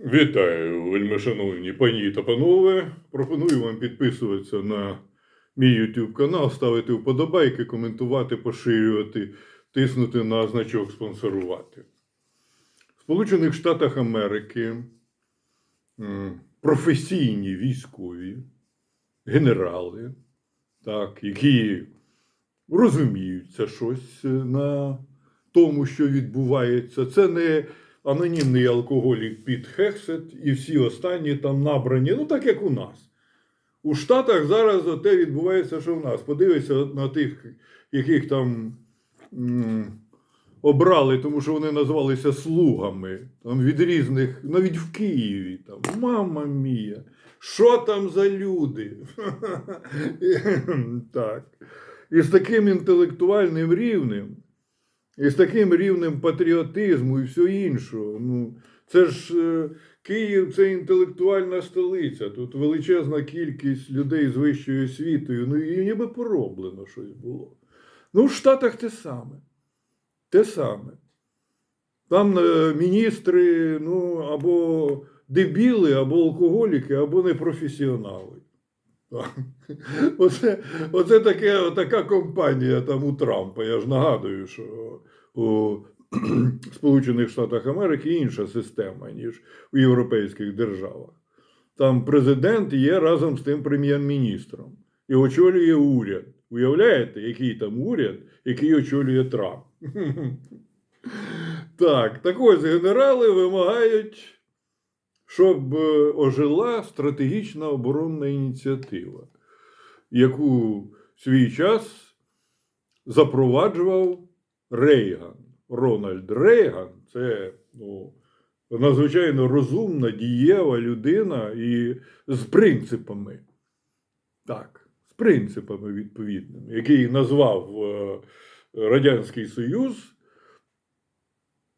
Вітаю, вельмишановні пані та панове. Пропоную вам підписуватися на мій YouTube канал, ставити вподобайки, коментувати, поширювати, тиснути на значок спонсорувати. В Сполучених Штатах Америки професійні військові, генерали, так, які розуміються щось е, на тому, що відбувається. Це не анонімний алкоголік Піт Хексет і всі останні там набрані, ну так як у нас. У Штатах зараз те відбувається, що в нас. Подивися на тих, яких там м, обрали, тому що вони називалися слугами. Там від різних, навіть в Києві. Там, Мама мія, що там за люди? так. І з таким інтелектуальним рівнем. І з таким рівнем патріотизму і всього іншого. Ну, це ж е, Київ це інтелектуальна столиця. Тут величезна кількість людей з вищою освітою. Ну і ніби пороблено щось було. Ну, в Штатах те саме. Те саме. Там е, міністри, ну, або дебіли, або алкоголіки, або непрофесіонали. Оце, оце таке, така компанія там у Трампа. Я ж нагадую, що у Сполучених Штатах Америки інша система, ніж у європейських державах. Там президент є разом з тим прем'єр-міністром і очолює уряд. Уявляєте, який там уряд, який очолює Трамп? Так, так ось генерали вимагають, щоб е, ожила стратегічна оборонна ініціатива, яку в свій час запроваджував Рейган. Рональд Рейган це ну, надзвичайно розумна, дієва людина і з принципами. Так, з принципами відповідними, який назвав е, Радянський Союз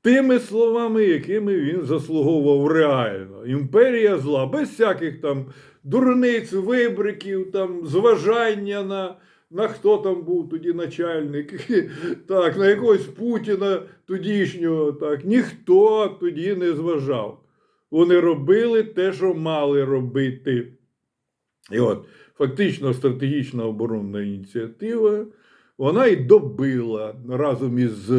тими словами, якими він заслуговував реально. Імперія зла, без всяких там дурниць, вибриків, там, зважання на, на хто там був тоді начальник, так, на якогось Путіна тодішнього. Так, ніхто тоді не зважав. Вони робили те, що мали робити. І от, фактично, стратегічна оборонна ініціатива, вона й добила разом із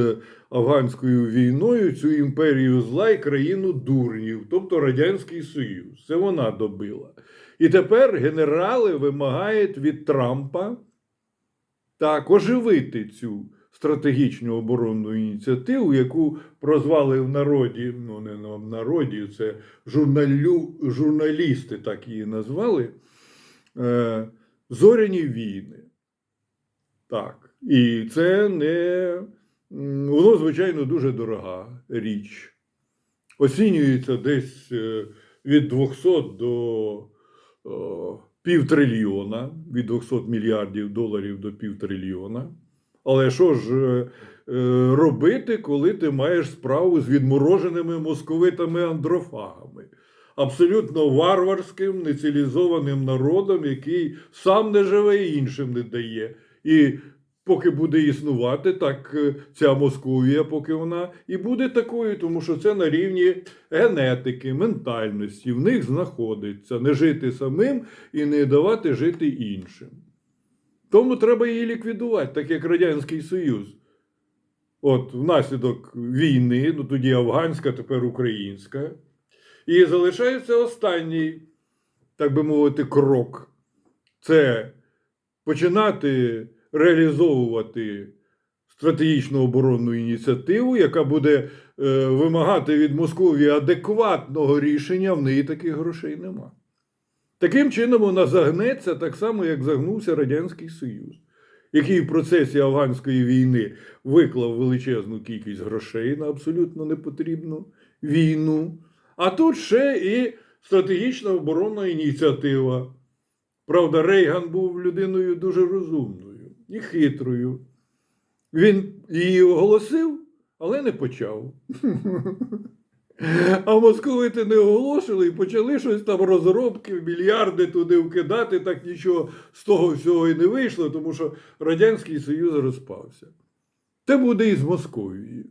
афганською війною цю імперію зла і країну дурнів, тобто Радянський Союз. Це вона добила. І тепер генерали вимагають від Трампа так оживити цю стратегічну оборонну ініціативу, яку прозвали в народі, ну не в народі, це журналю, журналісти так її назвали. Е, Зоряні війни. Так. І це не воно, звичайно, дуже дорога річ. Оцінюється десь е, від 200 до півтрильйона, від 200 мільярдів доларів до півтрильйона. Але що ж е, е, робити, коли ти маєш справу з відмороженими московитами-андрофагами? Абсолютно варварським, нецивілізованим народом, який сам не живе і іншим не дає. І поки буде існувати, так е, ця Московія, поки вона і буде такою, тому що це на рівні генетики, ментальності, в них знаходиться не жити самим і не давати жити іншим. Тому треба її ліквідувати, так як Радянський Союз. От внаслідок війни, ну тоді афганська, тепер українська. І залишається останній, так би мовити, крок. Це починати реалізовувати стратегічну оборонну ініціативу, яка буде е, вимагати від Московії адекватного рішення, в неї таких грошей нема. Таким чином, вона загнеться так само, як загнувся Радянський Союз, який в процесі афганської війни виклав величезну кількість грошей на абсолютно непотрібну війну. А тут ще і стратегічна оборонна ініціатива. Правда, Рейган був людиною дуже розумною і хитрою. Він її оголосив, але не почав. А московити не оголошили і почали щось там розробки, мільярди туди вкидати, так нічого з того всього і не вийшло, тому що Радянський Союз розпався. Те буде і з Московією.